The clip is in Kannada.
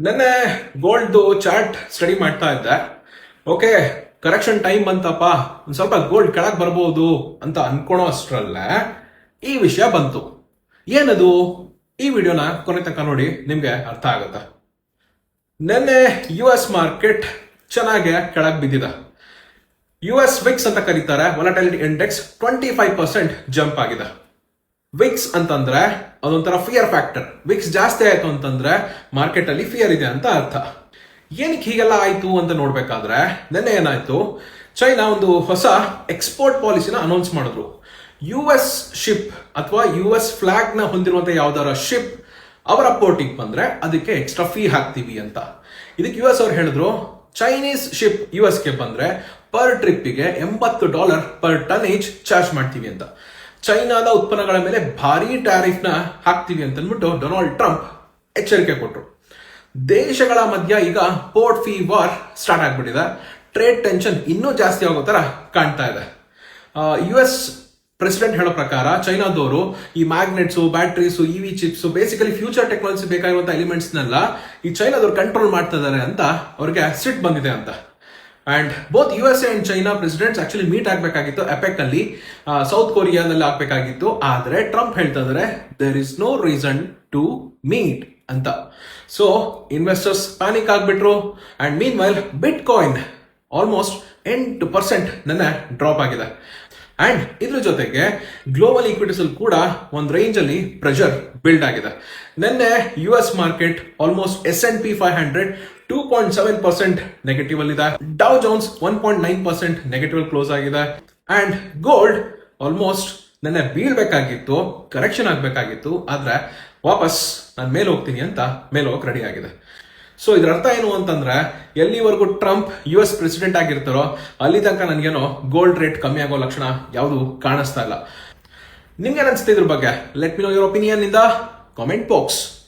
ನೆನ್ನೆ ಗೋಲ್ಡ್ ಚಾರ್ಟ್ ಸ್ಟಡಿ ಮಾಡ್ತಾ ಇದ್ದೆ. ಓಕೆ ಕರೆಕ್ಷನ್ ಟೈಮ್ ಬಂತಪ್ಪ ಒಂದ್ ಸ್ವಲ್ಪ ಗೋಲ್ಡ್ ಕೆಳಗೆ ಬರ್ಬೋದು ಅಂತ ಅನ್ಕೊಳೋ ಅಷ್ಟರಲ್ಲೇ ಈ ವಿಷಯ ಬಂತು. ಏನದು? ಈ ವಿಡಿಯೋನ ಕೊನೆ ತನಕ ನೋಡಿ ನಿಮ್ಗೆ ಅರ್ಥ ಆಗುತ್ತೆ. ನೆನ್ನೆ ಯು ಎಸ್ ಮಾರ್ಕೆಟ್ ಚೆನ್ನಾಗೆ ಕೆಳಗೆ ಬಿದ್ದಿದೆ. ಯು ಎಸ್ ವಿಕ್ಸ್ ಅಂತ ಕರೀತಾರೆ volatility index twenty five percent jump ಆಗಿದೆ. ವಿಕ್ಸ್ ಅಂತಂದ್ರೆ ಅದೊಂಥರ ಫಿಯರ್ ಫ್ಯಾಕ್ಟರ್ ವಿಕ್ಸ್ ಜಾಸ್ತಿ ಆಯ್ತು ಅಂತಂದ್ರೆ ಮಾರ್ಕೆಟ್ ಅಲ್ಲಿ ಫಿಯರ್ ಇದೆ ಅಂತ ಅರ್ಥ. ಏನಕ್ಕೆ ಹೀಗೆಲ್ಲ ಆಯ್ತು ಅಂತ ನೋಡ್ಬೇಕಾದ್ರೆ, ನಿನ್ನೆ ಏನಾಯ್ತು? ಚೈನಾ ಒಂದು ಹೊಸ ಎಕ್ಸ್ಪೋರ್ಟ್ ಪಾಲಿಸಿನ ಅನೌನ್ಸ್ ಮಾಡಿದ್ರು. ಯು ಎಸ್ ಶಿಪ್ ಅಥವಾ ಯು ಎಸ್ ಫ್ಲಾಗ್ನ ಹೊಂದಿರುವಂತ ಯಾವ್ದಾರ ಶಿಪ್ ಅವರ ಪೋರ್ಟಿಗೆ ಬಂದ್ರೆ ಅದಕ್ಕೆ ಎಕ್ಸ್ಟ್ರಾ ಫೀ ಹಾಕ್ತೀವಿ ಅಂತ. ಇದಕ್ಕೆ ಯು ಎಸ್ ಅವ್ರು ಹೇಳಿದ್ರು ಚೈನೀಸ್ ಶಿಪ್ ಯು ಗೆ ಬಂದ್ರೆ ಪರ್ ಟ್ರಿಪ್ಪಿಗೆ ಎಂಬತ್ತು ಡಾಲರ್ ಪರ್ ಟನೇಜ್ ಚಾರ್ಜ್ ಮಾಡ್ತೀವಿ ಅಂತ. ಚೈನಾದ ಉತ್ಪನ್ನಗಳ ಮೇಲೆ ಭಾರಿ ಟ್ಯಾರಿಫ್ನ ಹಾಕ್ತೀವಿ ಅಂತ ಅಂದ್ಬಿಟ್ಟು ಡೊನಾಲ್ಡ್ ಟ್ರಂಪ್ ಎಚ್ಚರಿಕೆ ಕೊಟ್ಟರು ದೇಶಗಳ ಮಧ್ಯ ಈಗ ಪೋರ್ಟ್ ಫೀ ವಾರ್ ಸ್ಟಾರ್ಟ್ ಆಗಿಬಿಟ್ಟಿದೆ. ಟ್ರೇಡ್ ಟೆನ್ಷನ್ ಇನ್ನೂ ಜಾಸ್ತಿ ಆಗೋ ಥರ ಕಾಣ್ತಾ ಇದೆ. ಯು ಎಸ್ ಪ್ರೆಸಿಡೆಂಟ್ ಹೇಳೋ ಪ್ರಕಾರ ಚೈನಾದವರು ಈ magnets E V chips, basically future technology ಬೇಕಾಗಿರುವಂಥ ಎಲಿಮೆಂಟ್ಸ್ನೆಲ್ಲ ಈ ಚೈನಾದವರು ಕಂಟ್ರೋಲ್ ಮಾಡ್ತಾ ಇದಾರೆ ಅಂತ ಅವ್ರಿಗೆ ಸಿಟ್ ಬಂದಿದೆ ಅಂತ. And both U S and China presidents actually meet ಆಗಬೇಕಾಗಿತ್ತು ಎಪೆಕ್ ಅಲ್ಲಿ. ಸೌತ್ ಕೊರಿಯಾದಲ್ಲಿ ಆಗಬೇಕಾಗಿತ್ತು. ಆದರೆ ಟ್ರಂಪ್ ಹೇಳ್ತಾ ಇದಾರೆ there is no reason to meet ಅಂತ. ಸೊ ಇನ್ವೆಸ್ಟರ್ಸ್ ಪ್ಯಾನಿಕ್ ಆಗಿಬಿಟ್ರು. And meanwhile bitcoin almost ಎಂಟು ಪರ್ಸೆಂಟ್ ನನ್ನ ಡ್ರಾಪ್ ಆಗಿದೆ. ಅಂಡ್ ಇದ್ರ ಜೊತೆಗೆ ಗ್ಲೋಬಲ್ ಈಕ್ವಿಟೀಸ್ ಅಲ್ಲಿ ಕೂಡ ಒಂದು ರೇಂಜಲ್ಲಿ ಪ್ರೆಷರ್ ಬಿಲ್ಡ್ ಆಗಿದೆ. ನಿನ್ನೆ U S market almost S and P five hundred two point seven percent negative ಅಲ್ಲಿ ಇದೆ Dow Jones one point nine percent negative close ಆಗಿದೆ. ಅಂಡ್ ಗೋಲ್ಡ್ ಆಲ್ಮೋಸ್ಟ್ ನನ್ನ ಬೀಳ್ಬೇಕಾಗಿತ್ತು ಕರೆಕ್ಷನ್ ಆಗಬೇಕಾಗಿತ್ತು. ಆದ್ರೆ ವಾಪಸ್ ನಾನು ಮೇಲೆ ಹೋಗ್ತೀನಿ ಅಂತ ಮೇಲೆ ಹೋಗಕ್ ರೆಡಿ ಆಗಿದೆ. ಸೊ ಇದ್ರ ಅರ್ಥ ಏನು ಅಂತಂದ್ರೆ, ಎಲ್ಲಿವರೆಗೂ ಟ್ರಂಪ್ ಯು ಎಸ್ ಪ್ರೆಸಿಡೆಂಟ್ ಆಗಿರ್ತಾರೋ, ಅಲ್ಲಿ ತನಕ ನನಗೇನೋ ಗೋಲ್ಡ್ ರೇಟ್ ಕಮ್ಮಿ ಆಗೋ ಲಕ್ಷಣ ಯಾವುದು ಕಾಣಿಸ್ತಾ ಇಲ್ಲ. ನಿಮ್ಗೆ ಅನ್ಸುತ್ತೆ ಇದ್ರ ಬಗ್ಗೆ? Let me know your opinion ಇಂದ ಕಾಮೆಂಟ್ ಬಾಕ್ಸ್